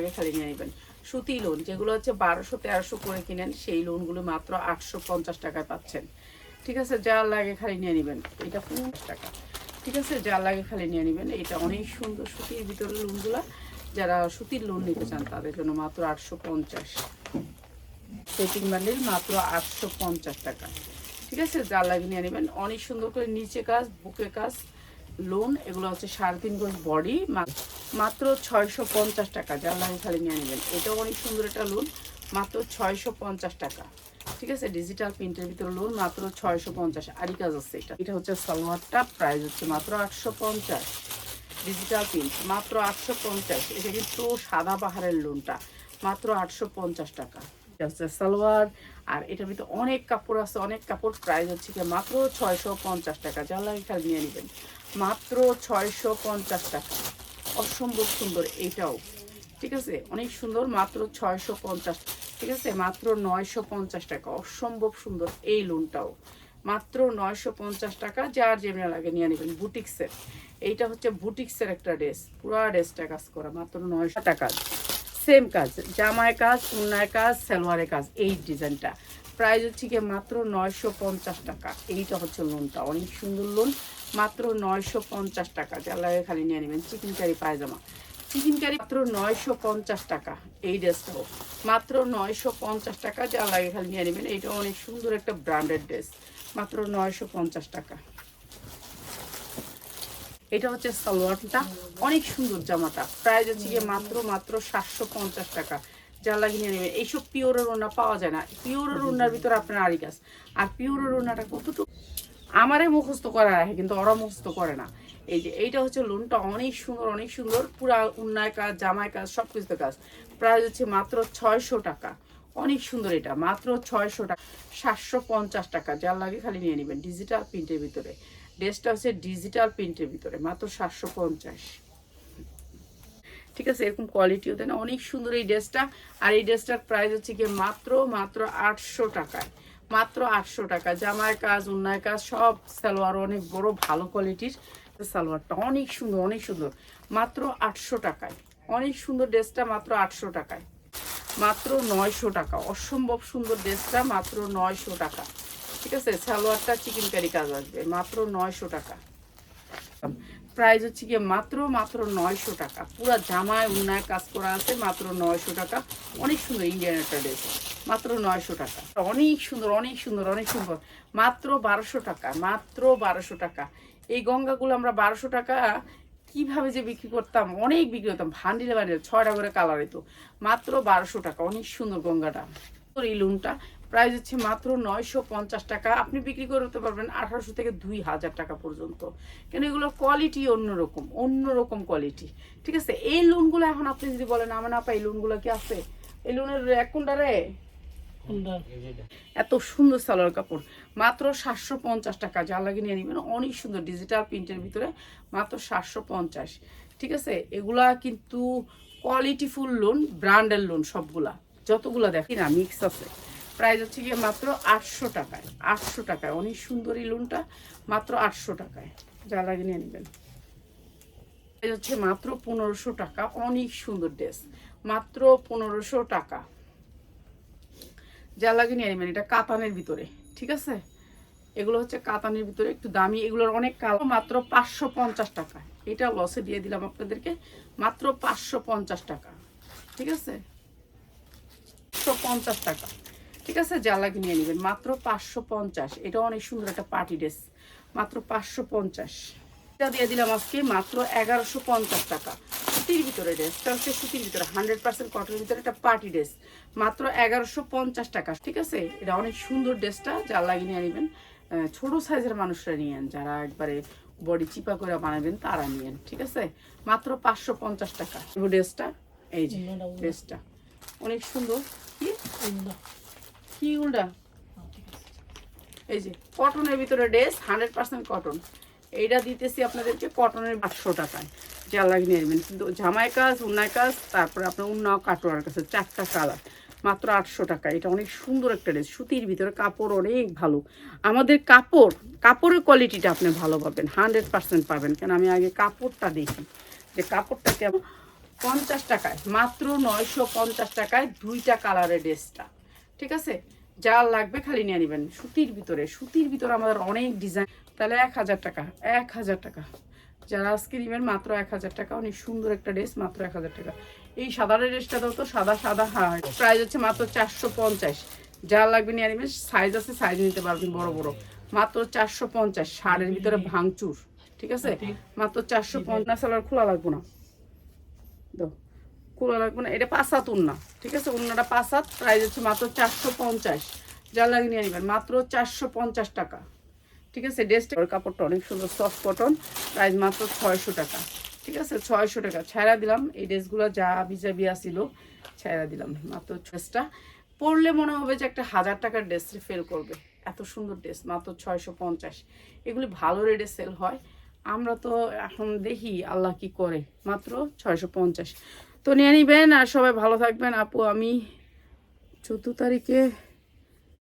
লাগে খালি নিয়ে নেবেন। সুতি লোন যেগুলো হচ্ছে বারোশো, তেরোশো করে কিনেন, সেই লোনগুলো মাত্র আটশো পঞ্চাশ টাকায় পাচ্ছেন। ঠিক আছে? যা লাগে খালি নিয়ে নেবেন। এটা পঞ্চাশ টাকা। ঠিক আছে? যা লাগে খালি নিয়ে নেবেন। এটা অনেক সুন্দর সুতির ভিতরে লোনগুলা যারা সুতির লোন নিতে চান, তাদের জন্য মাত্র আটশো পঞ্চাশ। সেটিং বান্ডিল মাত্র আটশো পঞ্চাশ টাকা। ঠিক আছে? যা লাগে নিয়ে নেবেন। অনেক সুন্দর করে নিচে কাজ, বুকে কাজ। লোন এগুলো হচ্ছে সাড়ে তিন গোজ বডি মাত্র ছয়শো পঞ্চাশ টাকা লাগে খালি নিয়ে নেবেন। এটাও অনেক সুন্দর একটা লোন মাত্র ছয়শো পঞ্চাশ টাকা। ঠিক আছে? ডিজিটাল প্রিন্টের ভিতরে লোন মাত্র ছয়শো পঞ্চাশ। আরই কাজ আছে এটা। এটা হচ্ছে সালোয়ারটা প্রাইস হচ্ছে মাত্র আটশো পঞ্চাশ। ডিজিটাল প্রিন্ট মাত্র আটশো পঞ্চাশ। এটা কিন্তু সাদা পাহাড়ের লোনটা মাত্র আটশো পঞ্চাশ টাকা। এটা হচ্ছে সালোয়ার, আর এটার ভিতরে অনেক কাপড় আছে, অনেক কাপড় প্রাইস হচ্ছে কি মাত্র ছয়শো পঞ্চাশ টাকা। যা খালি নিয়ে নেবেন। মাত্র ছয়শো পঞ্চাশ টাকা। অসম্ভব সুন্দর এইটাও ঠিক আছে? অনেক সুন্দর, মাত্র ছয়শো পঞ্চাশ। ঠিক আছে? মাত্র নয়শো পঞ্চাশ টাকা। অসম্ভব সুন্দর এই লোনটাও মাত্র নয়শো পঞ্চাশ টাকা, যার যেমনি লাগে নিয়ে নেবেন। বুটিক্সের এইটা হচ্ছে বুটিক্সের একটা ড্রেস। পুরা ড্রেসটা কাজ করা, মাত্র নয়শো টাকা সেম কাজ, জামায় কাজ উন্নায় কাজ সালোয়ারের কাজ, এই ডিজাইনটা। প্রাইস হচ্ছে গিয়ে মাত্র নয়শো পঞ্চাশ টাকা। এইটা হচ্ছে লোনটা অনেক সুন্দর লোন মাত্র নয়শো পঞ্চাশ টাকা। লাগে খালি নিয়ে নেবেন। চিকেন কারি পায়জামা। চিকেন কারি মাত্র নয়শো পঞ্চাশ টাকা। এই ড্রেসটাও মাত্র নয়শো পঞ্চাশ টাকা। যা লাগে খালি নিয়ে নেবেন। এইটা অনেক সুন্দর একটা ব্র্যান্ডেড ড্রেস মাত্র নয়শো পঞ্চাশ টাকা। এটা হচ্ছে সালোয়ারটা। অনেক সুন্দর জামাটা। প্রাইস হচ্ছে গিয়ে মাত্র মাত্র সাতশো পঞ্চাশ টাকা। যা লাগিয়ে নেবেন। এইসব পিওরের ওনা পাওয়া যায় না। পিওরের ওনার ভিতরে আপনার আড়ি গাছ আর পিওরের ওনাটা কতটুকু? আমারে মুখস্থ করা রাখে, কিন্তু ওরা মুখস্থ করে না। এই যে এইটা হচ্ছে লোনটা অনেক সুন্দর অনেক সুন্দর। পুরা উন্নয় কাজ জামায় কাজ সব কিছুতে কাজ। প্রায় হচ্ছে মাত্র ছয়শো টাকা। অনেক সুন্দর এটা, মাত্র ছয়শো টাকা। সাতশো পঞ্চাশ টাকা, যার লাগে খালি নিয়ে নেবেন। ডিজিটাল প্রিন্টের ভিতরে। ড্রেসটা হচ্ছে ডিজিটাল প্রিন্টের ভিতরে, মাত্র সাতশো পঞ্চাশ। ঠিক আছে, এরকম কোয়ালিটিও দেয় না অনেক সুন্দর এই ড্রেসটা। আর এই ড্রেসটার প্রাইস হচ্ছে গিয়ে মাত্র মাত্র আটশো টাকায়। মাত্র আটশো টাকা জামার কাজ উন্নয় কাজ, সব সালোয়ার, অনেক বড়, ভালো কোয়ালিটির সালোয়ারটা। অনেক সুন্দর অনেক সুন্দর। মাত্র আটশো টাকায়। অনেক সুন্দর ড্রেসটা মাত্র আটশো টাকায়। মাত্র নয়শো টাকা। অসম্ভব সুন্দর ড্রেসটা মাত্র নয়শো টাকা। ঠিক আছে, সালোয়ারটা চিকেন কারি কাজ আসবে। মাত্র নয়শো টাকা। প্রাইস হচ্ছে গিয়ে মাত্র মাত্র নয়শো টাকা। পুরো জামায় উন্নয় কাজ করা আছে, মাত্র নয়শো টাকা। অনেক সুন্দর ইন্ডিয়ান একটা ড্রেস মাত্র নয়শো টাকা। অনেক সুন্দর অনেক সুন্দর অনেক সুন্দর। মাত্র বারোশো টাকা, মাত্র বারোশো টাকা। এই গঙ্গাগুলো আমরা বারোশো টাকা কীভাবে যে বিক্রি করতাম, অনেক বিক্রি করতাম। ভান্ডিলে ভান্ডিলে ছয়টা করে কালার হতো মাত্র বারোশো টাকা, অনেক সুন্দর গঙ্গাটা। এই লোনটা প্রাইস হচ্ছে মাত্র নয়শো পঞ্চাশ টাকা। আপনি বিক্রি করতে পারবেন আঠারোশো থেকে দুই হাজার টাকা পর্যন্ত। কেন এগুলোর কোয়ালিটি অন্যরকম অন্যরকম কোয়ালিটি ঠিক আছে? এই লোনগুলো এখন আপনি যদি বলেন আমার পাই এই লোনগুলো কি আছে? এই লোনের কোনটা রে? এত সুন্দর সালোয়ার কাপড়। মাত্র সাতশো পঞ্চাশ টাকা। যা লাগে নিয়ে নেবেন। অনেক সুন্দর ডিজিটাল প্রিন্টের ভিতরে মাত্র সাতশো পঞ্চাশ। ঠিক আছে? এগুলা কিন্তু কোয়ালিটিফুল লোন ব্র্যান্ডের লোন সবগুলা। যতগুলা দেখি না মিক্স আছে। প্রাইস হচ্ছে গিয়ে মাত্র আটশো টাকায় আটশো টাকায়। অনেক সুন্দর এই লোনটা মাত্র আটশো টাকায়। যা লাগে নিয়ে নেবেন। প্রাইস হচ্ছে মাত্র পনেরোশো টাকা। অনেক সুন্দর ড্রেস। মাত্র পনেরোশো টাকা। যা লাগে নিয়ে নেবেন, এটা কাতানের ভিতরে, ঠিক আছে? এগুলো হচ্ছে কাতানের ভিতরে, একটু দামি। এগুলোর অনেক কালো মাত্র পাঁচশো পঞ্চাশ টাকা। এটা লসে দিয়ে দিলাম আপনাদেরকে। মাত্র পাঁচশো পঞ্চাশ টাকা। ঠিক আছে? পাঁচশো পঞ্চাশ টাকা। ঠিক আছে যা লাগে নিয়ে নেবেন। মাত্র পাঁচশো পঞ্চাশ। এটা অনেক সুন্দর একটা পার্টি ড্রেস। মাত্র পাঁচশো পঞ্চাশ। এটা দিয়ে দিলাম আজকে মাত্র এগারোশো পঞ্চাশ টাকা। সুতির ভিতরে ড্রেসটা হচ্ছে সুতির ভিতরে। হান্ড্রেড পার্সেন্ট কটনের ভিতরে একটা পার্টি ড্রেস। মাত্র এগারোশো পঞ্চাশ টাকা। ঠিক আছে? এটা অনেক সুন্দর ড্রেসটা। যা লাগিয়ে নিয়ে নেবেন। ছোট সাইজের মানুষরা নিয়েন। যারা একবারে বডি চিপা করে বানাবেন তারা নিয়েন। ঠিক আছে? মাত্র পাঁচশো পঞ্চাশ টাকা। ড্রেসটা এই যে ড্রেসটা। অনেক সুন্দর। কি? কি এই যে কটনের ভিতরে ড্রেস হান্ড্রেড পার্সেন্ট কটন এইটা দিতেছি আপনাদেরকে কটনের আটশো টাকায়। যা লাগিয়ে নেবেন। কিন্তু জামাই কাজ উন্নায় কাজ, তারপরে আপনার উন্না কাটোয়ার কাছে, চারটা কালার মাত্র আটশো টাকা। এটা অনেক সুন্দর একটা ড্রেস সুতির ভিতরে কাপড় অনেক ভালো। আমাদের কাপড়, কাপড়ের কোয়ালিটিটা আপনি ভালো পাবেন। হান্ড্রেড পার্সেন্ট পাবেন। কেন? আমি আগে কাপড়টা দেখি। যে কাপড়টা কেমন? পঞ্চাশ টাকায়, মাত্র নয়শো পঞ্চাশ টাকায় দুইটা কালারের ড্রেসটা ঠিক আছে? যা লাগবে খালি নিয়ে নেবেন। সুতির ভিতরে সুতির ভিতরে আমাদের অনেক ডিজাইন তাহলে এক হাজার টাকা এক হাজার টাকা। যারা আজকে নেবেন মাত্র এক হাজার টাকা। অনেক সুন্দর একটা ড্রেস মাত্র এক হাজার টাকা। এই সাদা ড্রেসটা দাও তো সাদা সাদা হ্যাঁ। প্রাইস হচ্ছে মাত্র চারশো পঞ্চাশ। যা লাগবে নিয়ে নেবেন সাইজ আছে সাইজ নিতে পারবেন বড় বড়। মাত্র চারশো পঞ্চাশ শাড়ির ভিতরে ভাঙচুর। ঠিক আছে? মাত্র চারশো পঞ্চাশ সালার খোলা লাগবে না। দাও। খোলা লাগবে না, এটা পাঁচ হাত উন্না, ঠিক আছে? উন্নাটা পাঁচ হাত প্রাইস হচ্ছে মাত্র চারশো পঞ্চাশ। যা নিয়ে নেবেন, মাত্র চারশো পঞ্চাশ টাকা। ঠিক আছে? ড্রেসটার কাপড়টা অনেক সুন্দর সফট কটন প্রাইস মাত্র ছয়শো টাকা। ঠিক আছে? ছয়শো টাকা। ছাড়া দিলাম, এই ড্রেসগুলো যা বিজাবি আসিল ছাড়া দিলাম, মাত্র ড্রেসটা। পরলে মনে হবে যে একটা হাজার টাকার ড্রেস ফেল করবে। এত সুন্দর ড্রেস, মাত্র ছয়শো পঞ্চাশ। এগুলি ভালো রেটে সেল হয়। আমরা তো এখন দেখি আল্লাহ কি করে, মাত্র ছয়শো পঞ্চাশ। তো নিয়ে নিবেন আর সবাই ভালো থাকবেন। আপু আমি চোদ্দ তারিখে